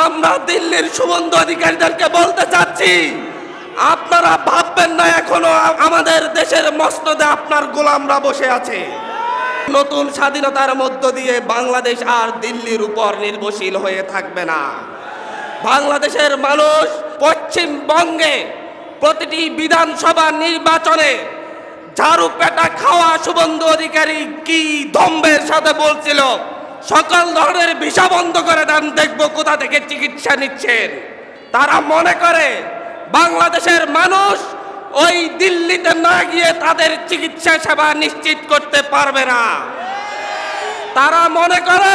আমরা দিল্লির সুবন্ধ অধিকারীদেরকে বলতে চাচ্ছি, আপনারা ভাববেন না এখনও আমাদের দেশের মসনদে আপনার গোলামরা বসে আছে। নতুন স্বাধীনতার মধ্য দিয়ে বাংলাদেশ আর দিল্লির উপর নির্ভরশীল হয়ে থাকবে না। বাংলাদেশের মানুষ পশ্চিমবঙ্গে প্রতিটি বিধানসভা নির্বাচনে ঝাড়ু পেটা খাওয়া শুভেন্দু অধিকারী কি দম্বের সাথে বলছিল? সকল ধরনের ভিসা বন্ধ করে দেন, দেখব কোথা থেকে চিকিৎসা নিচ্ছেন। তারা মনে করে, বাংলাদেশের মানুষ ওই দিল্লিতে না গিয়ে তাদের চিকিৎসা সেবা নিশ্চিত করতে পারবে না। তারা মনে করে,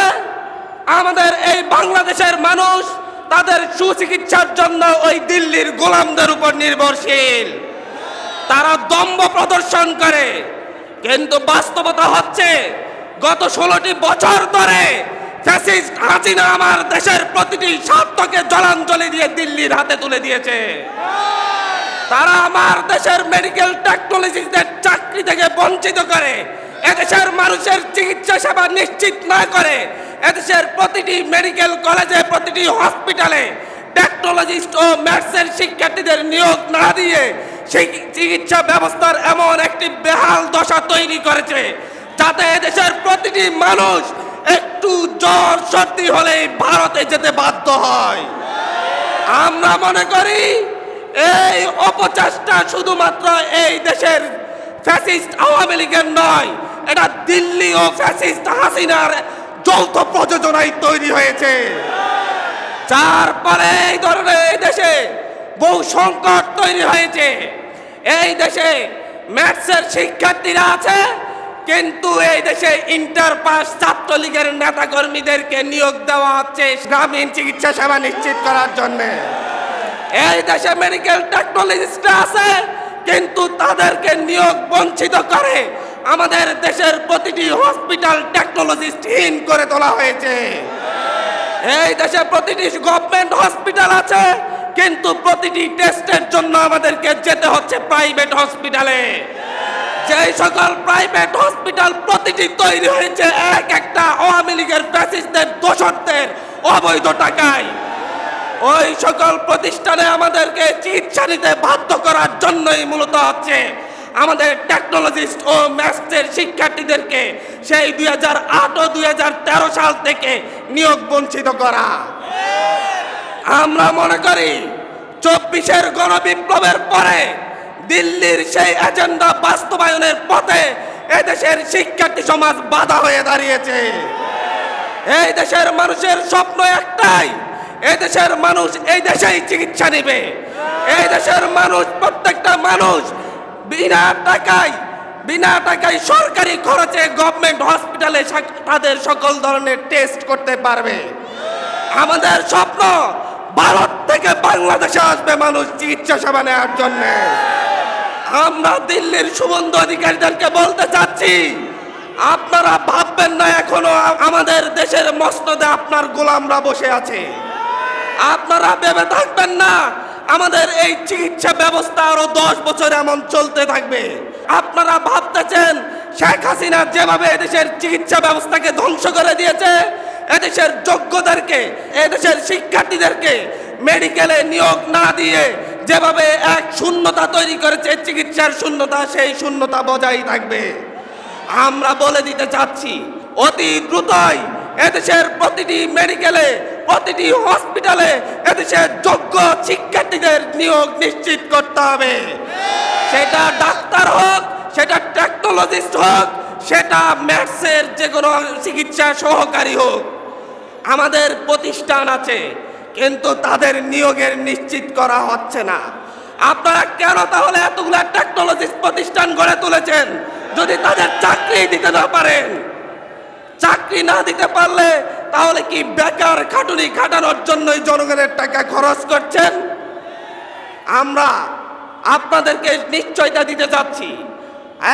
আমাদের এই বাংলাদেশের মানুষ তাদের সুচিকিৎসার জন্য ওই দিল্লির গোলামদের উপর নির্ভরশীল। তারা দম্ভ প্রদর্শন করে, কিন্তু বাস্তবতা হচ্ছে গত ষোলোটি বছর ধরে ফ্যাসিস্ট হাসিনা আমার দেশের প্রতিটি স্বার্থকে জলাঞ্জলি দিয়ে দিল্লির হাতে তুলে দিয়েছে। তারা আমার দেশের মেডিকেল টেকনোলজিদের চাকরি থেকে বঞ্চিত করে, এদেশের মানুষের চিকিৎসা সেবা নিশ্চিত না করে, এদেশের প্রতিটি মেডিকেল কলেজে প্রতিটি হসপিটালে টেকনোলজিস্ট ও ম্যাথসের শিক্ষার্থীদের নিয়োগ না দিয়ে সেই চিকিৎসা ব্যবস্থার এমন একটি বেহাল দশা তৈরি করেছে। যাতে এদেশের প্রতিটি মানুষ একটু জ্বর সর্দি হলেই ভারতে যেতে বাধ্য হয়। আমরা মনে করি এই অপচেষ্টা শুধুমাত্র এই দেশের ফ্যাসিস্ট আওয়ামী লীগের নয়, এটা দিল্লি ও ফ্যাসিস্ট হাসিনার যৌথ প্রযোজনায় তৈরি হয়েছে। যার এই ধরনের এই দেশে বহু সংকট তৈরি হয়েছে। এই দেশে ম্যাথসের শিক্ষার্থীরা আছে কিন্তু এই দেশে ইন্টার পাস ছাত্রলীগের নেতা কর্মীদেরকে নিয়োগ দেওয়া হচ্ছে গ্রামীণ চিকিৎসা সেবা নিশ্চিত করার জন্য। এই দেশে মেডিকেল টেকনোলজিস্ট আছে, কিন্তু তাদেরকে নিয়োগ বঞ্চিত করে আমাদের দেশের প্রতিটি হসপিটাল টেকনোলজিস্টহীন করে তোলা হয়েছে। এই দেশে প্রতিটি গভর্নমেন্ট হসপিটাল আছে, কিন্তু প্রতিটি টেস্টের জন্য আমাদেরকে যেতে হচ্ছে প্রাইভেট হসপিটালে যেই সকল প্রাইভেট হসপিটাল প্রতিটি তৈরি হয়েছে, এক একটা আওয়ামী লীগের ফ্যাসিস্টদের দোষরদের অবৈধ টাকায়। ওই সকল প্রতিষ্ঠানে আমাদেরকে চিকিৎসা নিতে বাধ্য করার জন্যই মূলত হচ্ছে আমাদের টেকনোলজিস্ট ও ম্যাথসের শিক্ষার্থীদেরকে সেই দুই হাজার আট ও দুই হাজার তেরো সাল থেকে নিয়োগ বঞ্চিত করা। আমরা মনে করি, চব্বিশের গণবিপ্লবের পরে দিল্লির সেই এজেন্ডা বাস্তবায়নের পথে এদেশের শিক্ষার্থী সমাজ বাধা হয়ে দাঁড়িয়েছে। এই দেশের মানুষের স্বপ্ন একটাই এই দেশের মানুষ এই দেশেই চিকিৎসা নেবে। এই দেশের মানুষ, প্রত্যেকটা মানুষ বিনা টাকায় বিনা টাকায় সরকারি খরচে গভর্নমেন্ট হসপিটালে তাদের সকল ধরনের টেস্ট করতে পারবে। আমাদের স্বপ্ন, ভারত থেকে বাংলাদেশে আসবে মানুষ চিকিৎসা সেবা নেওয়ার জন্য। আমরা দিল্লির সুবন্ধ অধিকারীদেরকে বলতে চাচ্ছি, আপনারা ভাববেন না এখনও আমাদের দেশের মসনদে আপনার গোলামরা বসে আছে। আপনারা ভেবে থাকবেন না, আমাদের এই চিকিৎসা ব্যবস্থা আরও দশ বছর এমন চলতে থাকবে। আপনারা ভাবতেছেন শেখ হাসিনা যেভাবে এদেশের চিকিৎসা ব্যবস্থাকে ধ্বংস করে দিয়েছে, এদেশের যোগ্যদেরকে, এদেশের শিক্ষার্থীদেরকে মেডিকেলে নিয়োগ না দিয়ে যেভাবে এক শূন্যতা তৈরি করেছে, চিকিৎসার শূন্যতা, সেই শূন্যতা বজায় থাকবে। আমরা বলে দিতে চাচ্ছি, অতি দ্রুতই এদেশের প্রতিটি মেডিকেলে, প্রতিটি হসপিটালে এদেশের যোগ্য শিক্ষার্থীদের নিয়োগ নিশ্চিত করতে হবে। সেটা ডাক্তার হোক, সেটা টেকনোলজিস্ট হোক, সেটা ম্যাথসের যে কোনো চিকিৎসা সহকারী হোক। আমাদের প্রতিষ্ঠান আছে কিন্তু তাদের নিয়োগের নিশ্চিত করা হচ্ছে না। আপনারা কেন তাহলে এতগুলো টেকনোলজিস্ট প্রতিষ্ঠান গড়ে তুলেছেন? যদি তাদের চাকরি দিতে না পারেন, চাকরি না দিতে পারলে তাহলে কি বেকার খাটুনি খাটানোর জন্যই জনগণের টাকা খরচ করছেন? আমরা আপনাদেরকে নিশ্চয়তা দিতে চাচ্ছি।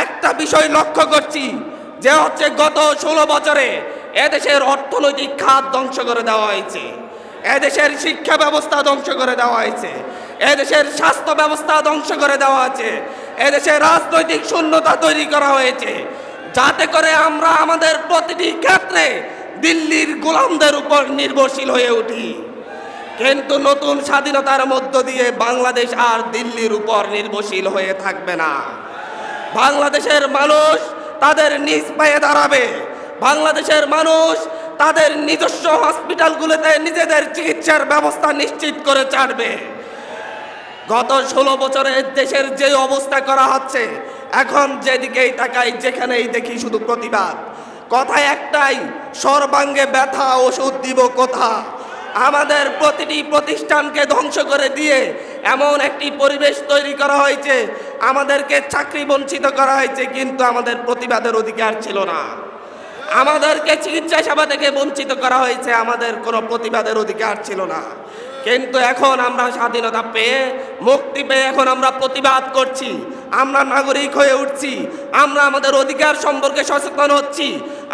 একটা বিষয় লক্ষ্য করছি, যে হচ্ছে গত ষোলো বছরে এদেশের অর্থনৈতিক খাত ধ্বংস করে দেওয়া হয়েছে। এদেশের শিক্ষা ব্যবস্থা ধ্বংস করে দেওয়া হয়েছে। এদেশের স্বাস্থ্য ব্যবস্থা ধ্বংস করে দেওয়া হয়েছে। এদেশের রাজনৈতিক শূন্যতা তৈরি করা হয়েছে। যাতে করে আমরা আমাদের প্রতিটি ক্ষেত্রে দিল্লির গোলামদের উপর নির্ভরশীল হয়ে উঠি। কিন্তু নতুন স্বাধীনতার মধ্য দিয়ে বাংলাদেশ আর দিল্লির উপর নির্ভরশীল হয়ে থাকবে না। বাংলাদেশের মানুষ তাদের নিজ পায়ে দাঁড়াবে। বাংলাদেশের মানুষ তাদের নিজস্ব হসপিটালগুলোতে নিজেদের চিকিৎসার ব্যবস্থা নিশ্চিত করে ছাড়বে। গত ষোলো বছরে দেশের যে অবস্থা করা হচ্ছে, এখন যেদিকেই তাকাই যেখানেই দেখি শুধু প্রতিবাদ। কথা একটাই, সর্বাঙ্গে ব্যথা ওষুধ দিব কথা? আমাদের প্রতিটি প্রতিষ্ঠানকে ধ্বংস করে দিয়ে এমন একটি পরিবেশ তৈরি করা হয়েছে, আমাদেরকে চাকরি বঞ্চিত করা হয়েছে, কিন্তু আমাদের প্রতিবাদের অধিকার ছিল না। আমাদেরকে চিকিৎসা সেবা থেকে বঞ্চিত করা হয়েছে, আমাদের কোনো প্রতিবাদের অধিকার ছিল না। কিন্তু এখন আমরা স্বাধীনতা পেয়ে, মুক্তি পেয়ে এখন আমরা প্রতিবাদ করছি, আমরা নাগরিক হয়ে উঠছি, আমরা আমাদের অধিকার সম্পর্কে সচেতন হচ্ছি,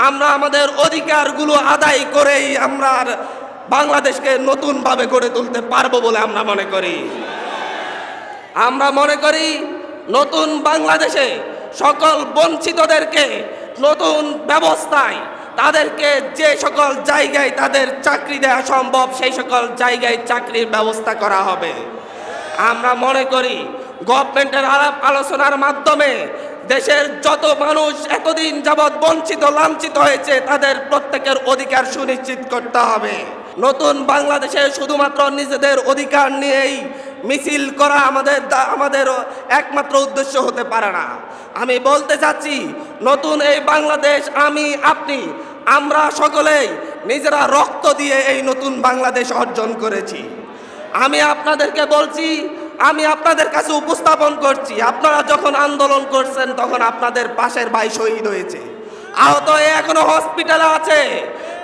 আমরা আমাদের অধিকারগুলো আদায় করেই আমরা বাংলাদেশকে নতুনভাবে গড়ে তুলতে পারব বলে আমরা মনে করি। আমরা মনে করি নতুন বাংলাদেশে সকল বঞ্চিতদেরকে নতুন ব্যবস্থায় তাদেরকে যে সকল জায়গায় তাদের চাকরি দেওয়া সম্ভব, সেই সকল জায়গায় চাকরির ব্যবস্থা করা হবে। আমরা মনে করি, গভর্নমেন্টের আলাপ আলোচনার মাধ্যমে দেশের যত মানুষ এতদিন যাবৎ বঞ্চিত, লাঞ্ছিত হয়েছে, তাদের প্রত্যেকের অধিকার সুনিশ্চিত করতে হবে। নতুন বাংলাদেশে শুধুমাত্র নিজেদের অধিকার নিয়েই মিছিল করা আমাদের আমাদের একমাত্র উদ্দেশ্য হতে পারে না। আমি বলতে চাচ্ছি, নতুন এই বাংলাদেশ আমি, আপনি, আমরা সকলেই নিজেরা রক্ত দিয়ে এই নতুন বাংলাদেশ অর্জন করেছি। আমি আপনাদেরকে বলছি, আমি আপনাদের কাছে উপস্থাপন করছি। আপনারা যখন আন্দোলন করছেন, তখন আপনাদের পাশের ভাই শহীদ হয়েছে। আহত এখনও হসপিটালে আছে।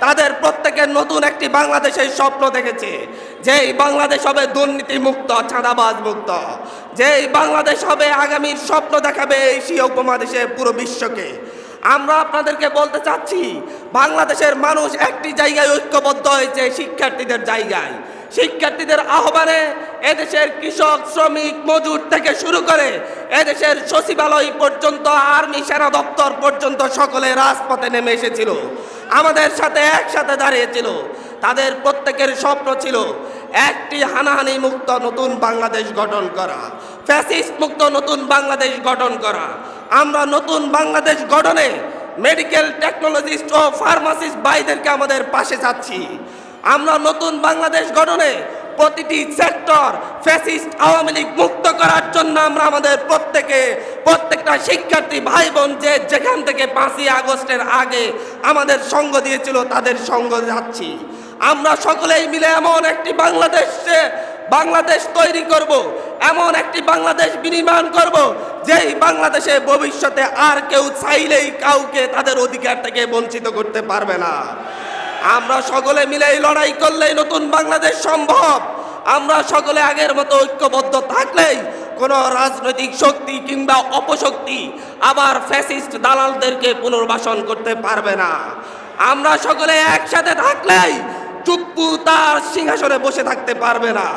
তাদের প্রত্যেকের নতুন একটি বাংলাদেশের স্বপ্ন দেখেছে। যেই বাংলাদেশ হবে দুর্নীতি মুক্ত ছাঁদাবাজ মুক্ত। যেই বাংলাদেশ হবে আগামীর স্বপ্ন দেখাবে এশিয়া উপমহাদেশে, পুরো বিশ্বকে। আমরা আপনাদেরকে বলতে চাচ্ছি, বাংলাদেশের মানুষ একটি জায়গায় ঐক্যবদ্ধ হয়েছে শিক্ষার্থীদের জায়গায়। শিক্ষার্থীদের আহ্বানে এদেশের কৃষক, শ্রমিক, মজুর থেকে শুরু করে এদেশের সচিবালয় পর্যন্ত, আর্মি, সেনা দপ্তর পর্যন্ত সকলে রাজপথে নেমে এসেছিল। আমাদের সাথে একসাথে দাঁড়িয়েছিল। তাদের প্রত্যেকের স্বপ্ন ছিল একটি হানাহানি মুক্ত নতুন বাংলাদেশ গঠন করা ফ্যাসিস্ট মুক্ত নতুন বাংলাদেশ গঠন করা। আমরা নতুন বাংলাদেশ গঠনে মেডিকেল টেকনোলজিস্ট ও ফার্মাসিস্ট ভাইদেরকে আমাদের পাশে চাচ্ছি আমরা নতুন বাংলাদেশ গঠনে প্রতিটি সেক্টর ফ্যাসিস্ট আওয়ামী লীগ মুক্ত করার জন্য আমরা আমাদের প্রত্যেকে প্রত্যেকটা শিক্ষার্থী ভাই বোন যে যেখান থেকে পাঁচই আগস্টের আগে আমাদের সঙ্গ দিয়েছিল, তাদের সঙ্গ যাচ্ছি। আমরা সকলেই মিলে এমন একটি বাংলাদেশে, বাংলাদেশ তৈরি করব, এমন একটি বাংলাদেশ বিনির্মাণ করব, যেই বাংলাদেশে ভবিষ্যতে আর কেউ চাইলেই কাউকে তাদের অধিকার থেকে বঞ্চিত করতে পারবে না। আমরা সকলে মিলে এই লড়াই করলেই নতুন বাংলাদেশ সম্ভব। আমরা সকলে আগের মতো ঐক্যবদ্ধ থাকলেই কোনো রাজনৈতিক শক্তি কিংবা অপশক্তি আবার ফ্যাসিস্ট দালালদেরকে পুনর্বাসন করতে পারবে না। আমরা সকলে একসাথে থাকলেই চুপ্পু তার সিংহাসনে বসে থাকতে পারবে না।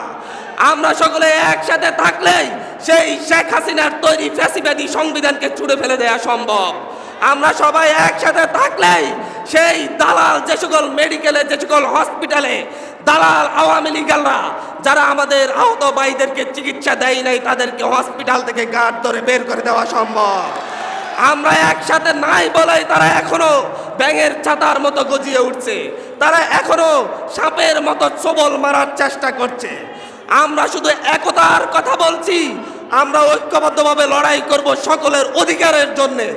আমরা সকলে একসাথে থাকলেই সেই শেখ হাসিনার তৈরি ফ্যাসিবাদী সংবিধানকে ছুড়ে ফেলে দেওয়া সম্ভব। আমরা সবাই একসাথে থাকলেই সেই দালাল যে সকল মেডিকেলে, যে সকল হসপিটালে দালাল আওয়ামী লীগালরা যারা আমাদের আহত ভাইদেরকে চিকিৎসা দেয় নাই, তাদেরকে হসপিটাল থেকে গার্ড ধরে বের করে দেওয়া সম্ভব। আমরা একসাথে নাই বলাই তারা এখনও ব্যাঙের ছাতার মতো গজিয়ে উঠছে। তারা এখনও সাপের মতো সবল মারার চেষ্টা করছে। আমরা শুধু একতার কথা বলছি, আমরা ঐক্যবদ্ধভাবে লড়াই করব সকলের অধিকারের জন্যে।